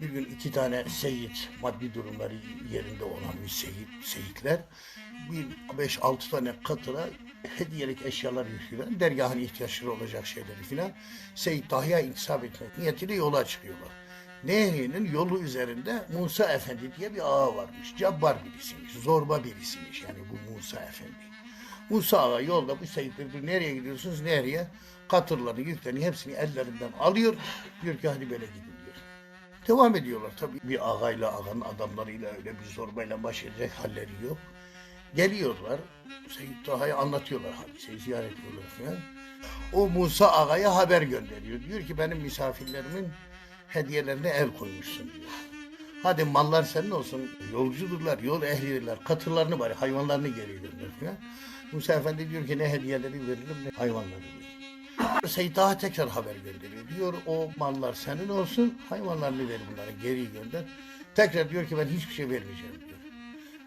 Bir gün iki tane seyit, maddi durumları yerinde olan bir seyit, seyitler bir beş altı tane katıla hediyelik eşyalar yüklüyorlar. Dergahın ihtiyaçları olacak şeyleri filan. Seyit Dahi'ye intisap etmek niyetiyle yola çıkıyorlar. Nehri'nin yolu üzerinde Musa Efendi diye bir ağa varmış. Cabbar birisiymiş, zorba birisiymiş yani bu Musa Efendi. Musa Ağa yolda bu seyitleri nereye gidiyorsunuz, nereye? Katırlarını, yüklerini hepsini ellerinden alıyor. Diyor ki hadi böyle gidin. Devam ediyorlar tabii. Bir ağayla, ağanın adamlarıyla öyle bir zorbayla baş edecek halleri yok. Geliyorlar. Seyyid Taha'ya anlatıyorlar hadiseyi, ziyaret ediyorlar falan. O Musa Ağa'ya haber gönderiyor. Diyor ki benim misafirlerimin hediyelerine el koymuşsun diyor. Hadi mallar senin olsun. Yolcudurlar, yol ehlidirler. Katırlarını bari, hayvanlarını geri gönder falan. Musa Efendi diyor ki ne hediyeleri veririm ne hayvanları veririm. Seyyid Taha tekrar haber gönderiyor. Diyor o mallar senin olsun, hayvanlarını ver bunlara geri gönder. Tekrar diyor ki ben hiçbir şey vermeyeceğim diyor.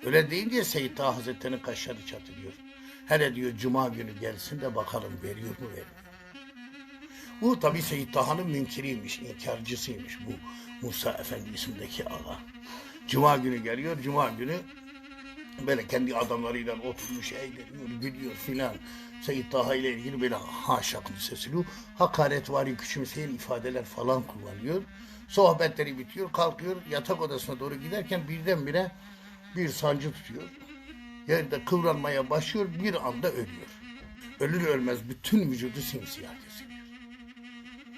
Öyle deyince Seyyid Taha Hazretleri'nin kaşları çatılıyor. Hele diyor cuma günü gelsin de bakalım veriyor mu vermiyor. Bu tabi Seyyid Taha'nın münkiriymiş, inkarcısıymış bu Musa Efendi isimdeki ağa. Cuma günü geliyor, cuma günü böyle kendi adamlarıyla oturmuş eğleniyor, gülüyor filan. Seyyid Taha ile ilgili böyle haşa sesli, hakaretvari küçümseyen ifadeler falan kullanıyor. Sohbetleri bitiyor, kalkıyor, yatak odasına doğru giderken birdenbire bir sancı tutuyor. Yerde kıvranmaya başlıyor, bir anda ölüyor. Ölür ölmez bütün vücudu simsiyah kesiliyor.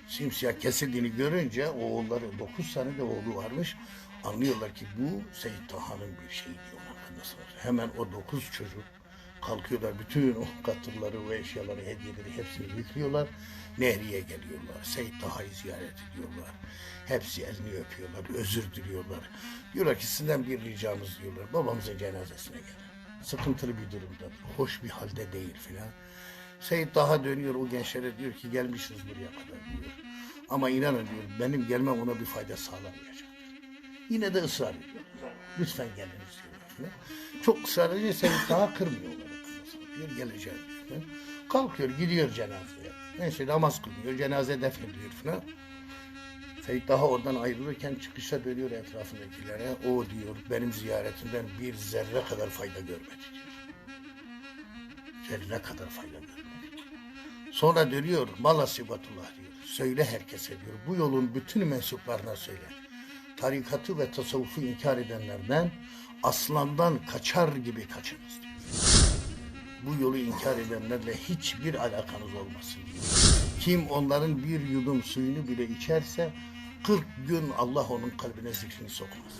Simsiyah kesildiğini görünce oğulları, dokuz tane de oğlu varmış. Anlıyorlar ki bu Seyyid Taha'nın bir şeyi diyorlar. Hemen o dokuz çocuk kalkıyorlar. Bütün o katırları ve eşyaları, hediyeleri hepsini yüklüyorlar. Nehriye geliyorlar. Seyyid Taha'yı ziyaret ediyorlar. Hepsi elini öpüyorlar, özür diliyorlar. Diyorlar ki sizden bir ricamız diyorlar. Babamızın cenazesine gelin. Sıkıntılı bir durumda, hoş bir halde değil filan. Seyyid daha dönüyor o gençlere diyor ki gelmişsiniz buraya kadar diyor. Ama inanın diyor benim gelmem ona bir fayda sağlamayacaktır. Yine de ısrar ediyor. Lütfen geliniz diyorlar. Çok ısrar edince Seyyid daha kırmıyorlar. Diyor geleceğim diyor. Kalkıyor gidiyor cenazeye. Neyse namaz kılıyor cenaze defnediyor falan. Seyyid daha oradan ayrılırken çıkışa dönüyor etrafındakilere. O diyor benim ziyaretimden bir zerre kadar fayda görmedi diyor. Zerre kadar fayda görmedi. Sonra dönüyor mala sibatullah diyor. Söyle herkese diyor. Bu yolun bütün mensuplarına söyle. Tarikatı ve tasavvufu inkar edenlerden aslandan kaçar gibi kaçınız diyor. Bu yolu inkar edenlerle hiçbir alakanız olmasın. Kim onların bir yudum suyunu bile içerse 40 gün Allah onun kalbine zikrini sokmaz.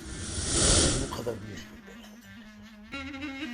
Bu kadar büyük bir bela.